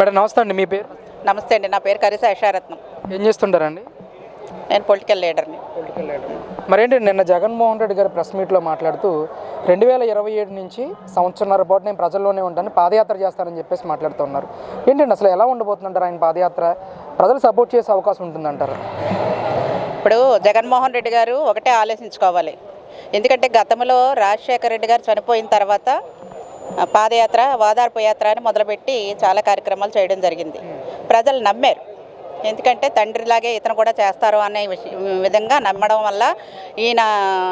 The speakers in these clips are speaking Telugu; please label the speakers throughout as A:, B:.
A: మేడం నమస్తే అండి మీ పేరు?
B: నమస్తే అండి నా పేరు కరిస యశారత్నం.
A: ఏం చేస్తుంటారండి?
B: నేను పొలిటికల్ లీడర్ని.
A: మరేంటి నిన్న జగన్మోహన్ రెడ్డి గారు ప్రెస్ మీట్లో మాట్లాడుతూ రెండు వేల ఇరవై ఏడు నుంచి సంవత్సరంన్నర పాటు నేను ప్రజల్లోనే ఉంటాను పాదయాత్ర చేస్తానని చెప్పేసి మాట్లాడుతున్నారు ఏంటండి అసలు ఎలా ఉండబోతుందంటారు ఆయన పాదయాత్ర? ప్రజలు సపోర్ట్ చేసే అవకాశం ఉంటుందంటారు?
B: ఇప్పుడు జగన్మోహన్ రెడ్డి గారు ఒకటే ఆలోచించుకోవాలి. ఎందుకంటే గతంలో రాజశేఖర రెడ్డి గారు చనిపోయిన తర్వాత పాదయాత్ర వాదార్పు యాత్ర అని మొదలుపెట్టి చాలా కార్యక్రమాలు చేయడం జరిగింది. ప్రజలు నమ్మారు. ఎందుకంటే తండ్రిలాగే ఇతను కూడా చేస్తారు అనే విధంగా నమ్మడం వల్ల ఈయన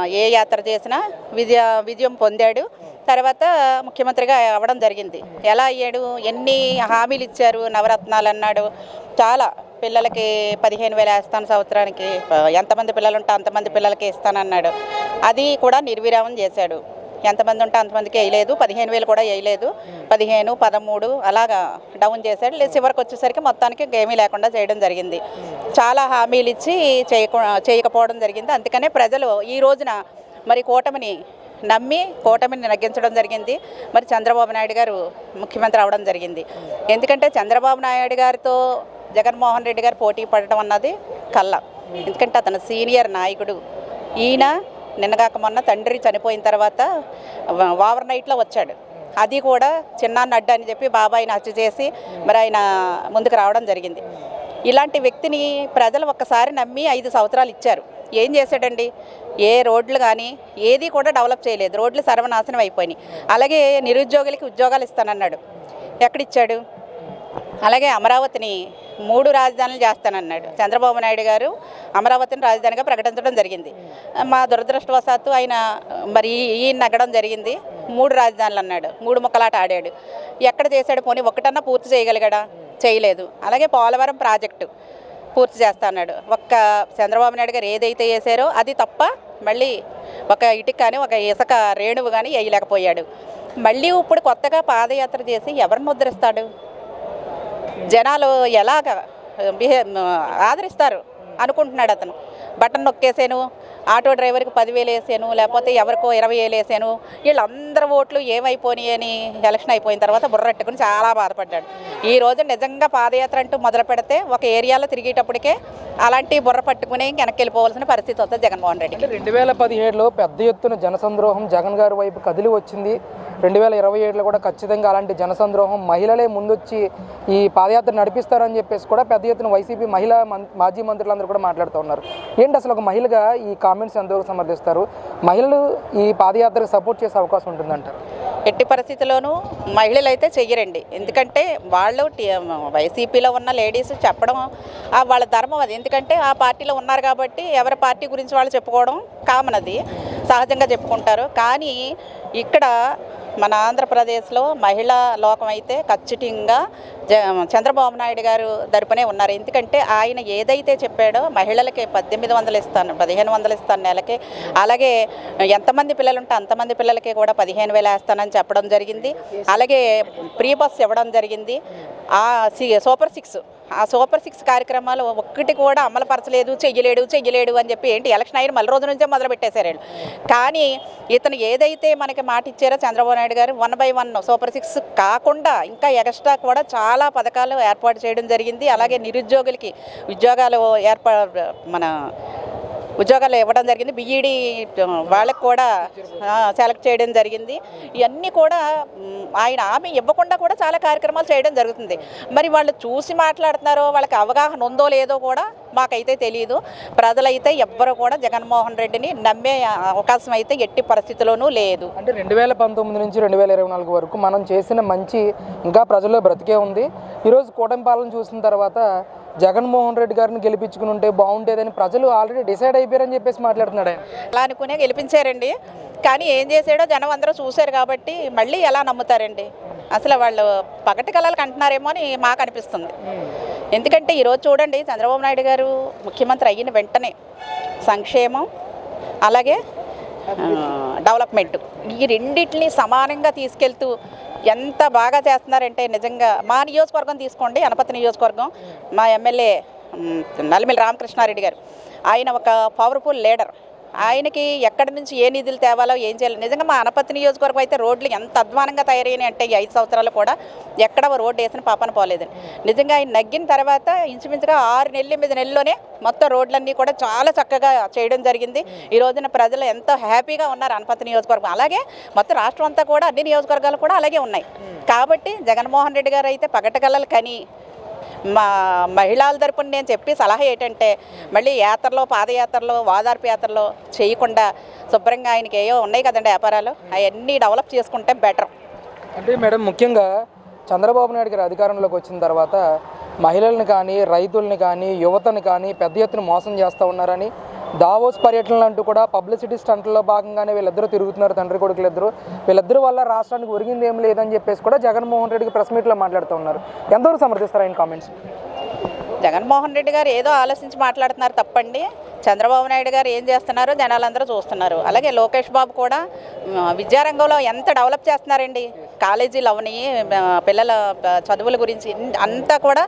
B: ఏ యాత్ర చేసినా విజయ విజయం పొందాడు. తర్వాత ముఖ్యమంత్రిగా అవ్వడం జరిగింది. ఎలా అయ్యాడు? ఎన్ని హామీలు ఇచ్చారు? నవరత్నాలు అన్నాడు. చాలా పిల్లలకి పదిహేను వేలు వేస్తాను సంవత్సరానికి. ఎంతమంది పిల్లలు ఉంటే అంతమంది పిల్లలకి ఇస్తానన్నాడు. అది కూడా నిర్విరామం చేశాడు. ఎంతమంది ఉంటే అంతమందికి వేయలేదు. పదిహేను వేలు కూడా వేయలేదు. పదిహేను పదమూడు అలాగా డౌన్ చేశాడు. లేదు చివరికి వచ్చేసరికి మొత్తానికి ఏమీ లేకుండా చేయడం జరిగింది. చాలా హామీలు ఇచ్చి చేయక చేయకపోవడం జరిగింది. అందుకనే ప్రజలు ఈ రోజున మరి కూటమిని నమ్మి కూటమిని నగ్గించడం జరిగింది. మరి చంద్రబాబు నాయుడు గారు ముఖ్యమంత్రి అవడం జరిగింది. ఎందుకంటే చంద్రబాబు నాయుడు గారితో జగన్మోహన్ రెడ్డి గారు పోటీ పడడం అన్నది కళ్ళ ఎందుకంటే అతను సీనియర్ నాయకుడు. ఈయన నిన్నగాక మొన్న తండ్రి చనిపోయిన తర్వాత ఓవర్ నైట్లో వచ్చాడు. అది కూడా చిన్నాన్న అడ్డు అని చెప్పి బాబాయిని హత్య చేసి మరి ఆయన ముందుకు రావడం జరిగింది. ఇలాంటి వ్యక్తిని ప్రజలు ఒక్కసారి నమ్మి ఐదు సంవత్సరాలు ఇచ్చారు. ఏం చేశాడండి? ఏ రోడ్లు కానీ ఏది కూడా డెవలప్ చేయలేదు. రోడ్లు సర్వనాశనం అయిపోయినాయి. అలాగే నిరుద్యోగులకి ఉద్యోగాలు ఇస్తానన్నాడు. ఎక్కడిచ్చాడు? అలాగే అమరావతిని మూడు రాజధానులు చేస్తానన్నాడు. చంద్రబాబు నాయుడు గారు అమరావతిని రాజధానిగా ప్రకటించడం జరిగింది. మా దురదృష్టవశాత్తు ఆయన మరి ఈయన నగ్గడం జరిగింది. మూడు రాజధానులు అన్నాడు. మూడు ముక్కలాట ఆడాడు. ఎక్కడ చేశాడు పోనీ? ఒకటన్నా పూర్తి చేయగలిగాడా? చేయలేదు. అలాగే పోలవరం ప్రాజెక్టు పూర్తి చేస్తా అన్నాడు. ఒక్క చంద్రబాబు నాయుడు గారు ఏదైతే చేశారో అది తప్ప మళ్ళీ ఒక ఇటుక కానీ ఒక ఇసుక రేణువు కానీ వేయలేకపోయాడు. మళ్ళీ ఇప్పుడు కొత్తగా పాదయాత్ర చేసి ఎవరిని ముద్రిస్తాడు? జనాలు ఎలాగ బిహే ఆదరిస్తారు అనుకుంటున్నాడు అతను. బటన్ నొక్కేసాను ఆటో డ్రైవర్కి పదివేలు వేసాను లేకపోతే ఎవరికో ఇరవై వేలు వేసాను వీళ్ళందరి ఓట్లు ఏమైపోయినాయి అని ఎలక్షన్ అయిపోయిన తర్వాత బుర్రెట్టుకుని చాలా బాధపడ్డాడు. ఈ రోజు నిజంగా పాదయాత్ర అంటూ మొదలు పెడితే ఒక ఏరియాలో తిరిగేటప్పటికే అలాంటి బుర్ర పట్టుకుని వెనక్కి వెళ్ళిపోవాల్సిన పరిస్థితి వస్తుంది జగన్మోహన్
A: రెడ్డి రెండు వేల పదిహేడులో పెద్ద ఎత్తున జనసంద్రోహం జగన్ గారి వైపు కదిలి వచ్చింది. రెండు వేల ఇరవై ఏడులో కూడా ఖచ్చితంగా అలాంటి జనసంద్రోహం మహిళలే ముందొచ్చి ఈ పాదయాత్ర నడిపిస్తారని చెప్పేసి కూడా పెద్ద ఎత్తున వైసీపీ మహిళా మం- మాజీ మంత్రులందరూ కూడా మాట్లాడుతూ ఉన్నారు. ఏంటి అసలు ఒక మహిళగా ఈ కామెంట్స్ ఎంతవరకు సమర్థిస్తారు? మహిళలు ఈ పాదయాత్రకు సపోర్ట్ చేసే అవకాశం ఉంటుందంటారు
B: ఎట్టి పరిస్థితుల్లోనూ మహిళలు అయితే చెయ్యరండి. ఎందుకంటే వాళ్ళు వైసీపీలో ఉన్న లేడీస్ చెప్పడం ఆ వాళ్ళ ధర్మం అది. ఎందుకంటే ఆ పార్టీలో ఉన్నారు కాబట్టి ఎవరి పార్టీ గురించి వాళ్ళు చెప్పుకోవడం కామన్ అది. సహజంగా చెప్పుకుంటారు. కానీ ఇక్కడ మన ఆంధ్రప్రదేశ్లో మహిళా లోకం అయితే ఖచ్చితంగా జ చంద్రబాబు నాయుడు గారు తరపునే ఉన్నారు. ఎందుకంటే ఆయన ఏదైతే చెప్పాడో మహిళలకి పద్దెనిమిది వందలు ఇస్తాను పదిహేను వందలు ఇస్తాను నెలకి. అలాగే ఎంతమంది పిల్లలు ఉంటే అంతమంది పిల్లలకి కూడా పదిహేను వేలు వేస్తానని చెప్పడం జరిగింది. అలాగే ప్రీ బస్ ఇవ్వడం జరిగింది. ఆ సి సూపర్ సిక్స్ ఆ సూపర్ సిక్స్ కార్యక్రమాలు ఒక్కటి కూడా అమలు పరచలేదు చెయ్యలేడు చెయ్యలేడు అని చెప్పి ఏంటి ఎలక్షన్ అయిన మళ్ళీ రోజు నుంచే మొదలు పెట్టేశారు కానీ ఇతను ఏదైతే మనకి మాట ఇచ్చారో Chandrababu Naidu garu one by one super six కాకుండా ఇంకా ఎక్స్ట్రా కూడా చాలా పథకాలు ఏర్పాటు చేయడం జరిగింది. అలాగే నిరుద్యోగులకి ఉద్యోగాలు ఏర్పా మన ఉద్యోగాలు ఇవ్వడం జరిగింది. బీఈడి వాళ్ళకి కూడా సెలెక్ట్ చేయడం జరిగింది. ఇవన్నీ కూడా ఆయన హామీ ఇవ్వకుండా కూడా చాలా కార్యక్రమాలు చేయడం జరుగుతుంది. మరి వాళ్ళు చూసి మాట్లాడుతున్నారో వాళ్ళకి అవగాహన ఉందో లేదో కూడా మాకైతే తెలియదు ప్రజలైతే ఎవ్వరు కూడా జగన్మోహన్ రెడ్డిని నమ్మే అవకాశం అయితే ఎట్టి పరిస్థితిలోనూ లేదు.
A: అంటే రెండు వేల పంతొమ్మిది నుంచి రెండు వేల ఇరవై నాలుగు వరకు మనం చేసిన మంచి ఇంకా ప్రజల్లో బ్రతికే ఉంది. ఈరోజు కూటమి పాలన చూసిన తర్వాత జగన్మోహన్ రెడ్డి గారిని గెలిపించుకుని ఉంటే బాగుండేదని ప్రజలు ఆల్రెడీ డిసైడ్ అయిపోయారని చెప్పేసి మాట్లాడుతున్నాడు ఆయన.
B: అలా అనుకునే గెలిపించారండి. కానీ ఏం చేసాడో జనం అందరూ చూశారు కాబట్టి మళ్ళీ ఎలా నమ్ముతారండి? అసలు వాళ్ళు పగటి కళలకు అంటున్నారేమో అని మాకు అనిపిస్తుంది. ఎందుకంటే ఈరోజు చూడండి చంద్రబాబు నాయుడు గారు ముఖ్యమంత్రి అయిన వెంటనే సంక్షేమం అలాగే డెవలప్మెంట్. ఈ రెండింటిని సమానంగా తీసుకెళ్తూ ఎంత బాగా చేస్తున్నారంటే నిజంగా మా నియోజకవర్గం తీసుకోండి అనపతి నియోజకవర్గం మా ఎమ్మెల్యే మ్, రామకృష్ణారెడ్డి గారు. ఆయన ఒక పవర్ఫుల్ లీడర్ ఆయనకి ఎక్కడి నుంచి ఏ నిధులు తేవాలో ఏం చేయాలి. నిజంగా మా అనపత్తి నియోజకవర్గం అయితే రోడ్లు ఎంత అధ్వానంగా తయారైనాయి అంటే ఈ ఐదు సంవత్సరాలు కూడా ఎక్కడ రోడ్డు వేసిన పాపన పోలేదండి నిజంగా ఆయన నగ్గిన తర్వాత ఇంచుమించుగా ఆరు నెలలు ఎనిమిది నెలల్లోనే మొత్తం రోడ్లన్నీ కూడా చాలా చక్కగా చేయడం జరిగింది. ఈ రోజున ప్రజలు ఎంతో హ్యాపీగా ఉన్నారు అనపత్తి నియోజకవర్గం. అలాగే మొత్తం రాష్ట్రం అంతా కూడా అన్ని నియోజకవర్గాలు కూడా అలాగే ఉన్నాయి. కాబట్టి జగన్మోహన్ రెడ్డి గారు అయితే పగటగలలు కని మా మహిళల తరపున నేను చెప్పి సలహా ఏంటంటే మళ్ళీ యాత్రలో పాదయాత్రలో వాదార్పు యాత్రలో చేయకుండా శుభ్రంగా ఆయనకి ఏవో ఉన్నాయి కదండి వ్యాపారాలు అవన్నీ డెవలప్ చేసుకుంటే బెటర్.
A: అంటే మేడం ముఖ్యంగా చంద్రబాబు నాయుడు గారు అధికారంలోకి వచ్చిన తర్వాత మహిళల్ని కానీ రైతుల్ని కానీ యువతని కానీ పెద్ద ఎత్తున మోసం చేస్తూ ఉన్నారని దావోస్ పర్యటనలు అంటూ కూడా పబ్లిసిటీ స్టంట్లలో భాగంగానే వీళ్ళిద్దరూ తిరుగుతున్నారు తండ్రి కొడుకులు ఇద్దరు వీళ్ళిద్దరు వల్ల రాష్ట్రానికి ఒరిగింది ఏం లేదని చెప్పేసి కూడా జగన్మోహన్ రెడ్డికి ప్రెస్ మీట్లో మాట్లాడుతూ ఉన్నారు. ఎంతవరకు సమర్థిస్తారు ఆయన కామెంట్స్?
B: జగన్మోహన్ రెడ్డి గారు ఏదో ఆలోచించి మాట్లాడుతున్నారు తప్పండి. చంద్రబాబు నాయుడు గారు ఏం చేస్తున్నారో? జనాలందరూ చూస్తున్నారు. అలాగే లోకేష్ బాబు కూడా విద్యారంగంలో ఎంత డెవలప్ చేస్తున్నారండి? కాలేజీలు అవని పిల్లల చదువుల గురించి అంతా కూడా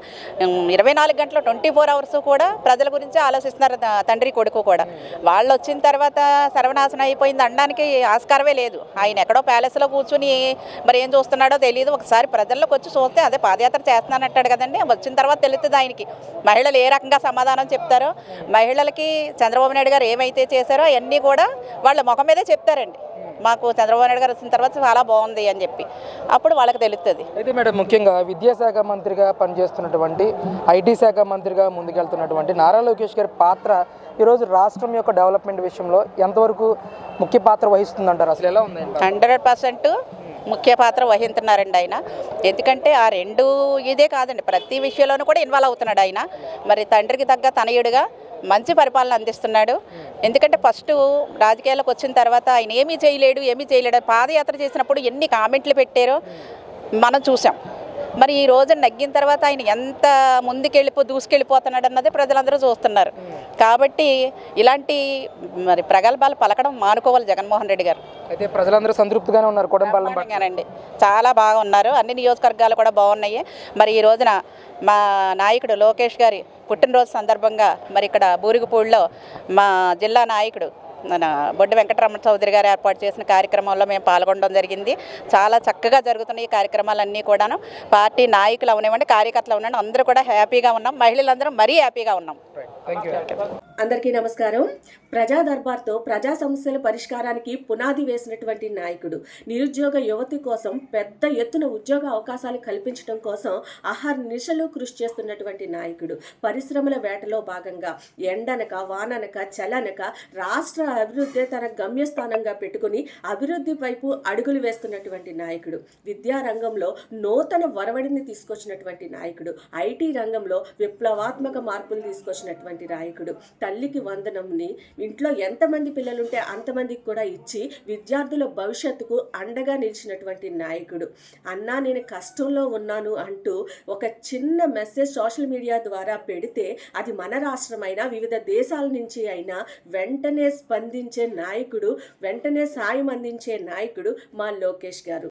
B: ఇరవై నాలుగు గంటలు ట్వంటీ ఫోర్ అవర్స్ కూడా ప్రజల గురించి ఆలోచిస్తున్నారు తండ్రి కొడుకు కూడా. వాళ్ళు వచ్చిన తర్వాత సర్వనాశనం అయిపోయింది అనడానికి ఆస్కారమే లేదు. ఆయన ఎక్కడో ప్యాలెస్లో కూర్చుని మరి ఏం చూస్తున్నాడో తెలియదు ఒకసారి ప్రజల్లోకి వచ్చి చూస్తే అదే పాదయాత్ర చేస్తున్నానంటాడు కదండి. వచ్చిన తర్వాత తెలుస్తుంది ఆయనకి. మహిళలు ఏ రకంగా సమాధానం చెప్తారో మహిళలకి చంద్రబాబు నాయుడు గారు ఏమైతే చేశారో అవన్నీ కూడా వాళ్ళ ముఖం మీదే చెప్తారండి. మాకు చంద్రబాబు నాయుడు గారు వచ్చిన తర్వాత చాలా బాగుంది అని చెప్పి. అప్పుడు వాళ్ళకి తెలుస్తుంది
A: అయితే మేడం ముఖ్యంగా విద్యాశాఖ మంత్రిగా పనిచేస్తున్నటువంటి ఐటీ శాఖ మంత్రిగా ముందుకెళ్తున్నటువంటి నారా లోకేష్ గారి పాత్ర ఈరోజు రాష్ట్రం యొక్క డెవలప్మెంట్ విషయంలో ఎంతవరకు ముఖ్య పాత్ర వహిస్తుందంటారు? అసలు ఎలా ఉంది?
B: హండ్రెడ్ పర్సెంట్ ముఖ్య పాత్ర వహిస్తున్నారండి ఆయన. ఎందుకంటే ఆ రెండు ఇదే కాదండి ప్రతి విషయంలోనూ కూడా ఇన్వాల్వ్ అవుతున్నాడు ఆయన. మరి తండ్రికి తగ్గ తనయుడిగా మంచి పరిపాలన అందిస్తున్నాడు. ఎందుకంటే ఫస్ట్ రాజకీయాలకు వచ్చిన తర్వాత ఆయన ఏమీ చేయలేడు ఏమీ చేయలేడు. పాదయాత్ర చేసినప్పుడు ఎన్ని కామెంట్లు పెట్టారో మనం చూసాం. మరి ఈ రోజు నగ్గిన తర్వాత ఆయన ఎంత ముందుకెళ్ళిపో దూసుకెళ్ళిపోతున్నాడు అన్నది ప్రజలందరూ చూస్తున్నారు. కాబట్టి ఇలాంటి మరి ప్రగల్భాలు పలకడం మానుకోవాలి జగన్మోహన్ రెడ్డి గారు.
A: అయితే ప్రజలందరూ సంతృప్తిగానే ఉన్నారు
B: బ్రహ్మాండంగానండి చాలా బాగా ఉన్నారు అన్ని నియోజకవర్గాలు కూడా బాగున్నాయి. మరి ఈ రోజున మా నాయకుడు లోకేష్ గారి పుట్టినరోజు సందర్భంగా మరి ఇక్కడ బూరుగుపూడిలో మా జిల్లా నాయకుడు మన బొడ్డు వెంకటరమణ చౌదరి గారు ఏర్పాటు చేసిన కార్యక్రమంలో మేము పాల్గొనడం జరిగింది. చాలా చక్కగా జరుగుతున్న ఈ కార్యక్రమాలన్నీ కూడాను. పార్టీ నాయకులు అవనివ్వండి కార్యకర్తలు అవనివ్వండి అందరూ కూడా హ్యాపీగా ఉన్నాం. మహిళలందరూ మరీ హ్యాపీగా ఉన్నాం.
C: అందరికీ నమస్కారం. ప్రజా దర్బార్తో ప్రజా సమస్యల పరిష్కారానికి పునాది వేసినటువంటి నాయకుడు నిరుద్యోగ యువతి కోసం పెద్ద ఎత్తున ఉద్యోగ అవకాశాలు కల్పించడం కోసం ఆహార నిశలు కృషి చేస్తున్నటువంటి నాయకుడు. పరిశ్రమల వేటలో భాగంగా ఎండనక వాననక చలనక రాష్ట్ర అభివృద్ధి తన గమ్యస్థానంగా పెట్టుకుని అభివృద్ధి వైపు అడుగులు వేస్తున్నటువంటి నాయకుడు. విద్యా రంగంలో నూతన వరవడిని తీసుకొచ్చినటువంటి నాయకుడు. ఐటీ రంగంలో విప్లవాత్మక మార్పులు తీసుకొచ్చినటువంటి నాయకుడు. తల్లికి వందనంని ఇంట్లో ఎంతమంది పిల్లలుంటే అంతమందికి కూడా ఇచ్చి విద్యార్థుల భవిష్యత్తుకు అండగా నిలిచినటువంటి నాయకుడు. అన్నా నేను కష్టంలో ఉన్నాను అంటూ ఒక చిన్న మెసేజ్ సోషల్ మీడియా ద్వారా పెడితే అది మన రాష్ట్రమైనా వివిధ దేశాల నుంచి అయినా వెంటనే స్పందించే నాయకుడు వెంటనే సాయం అందించే నాయకుడు మా లోకేష్ గారు.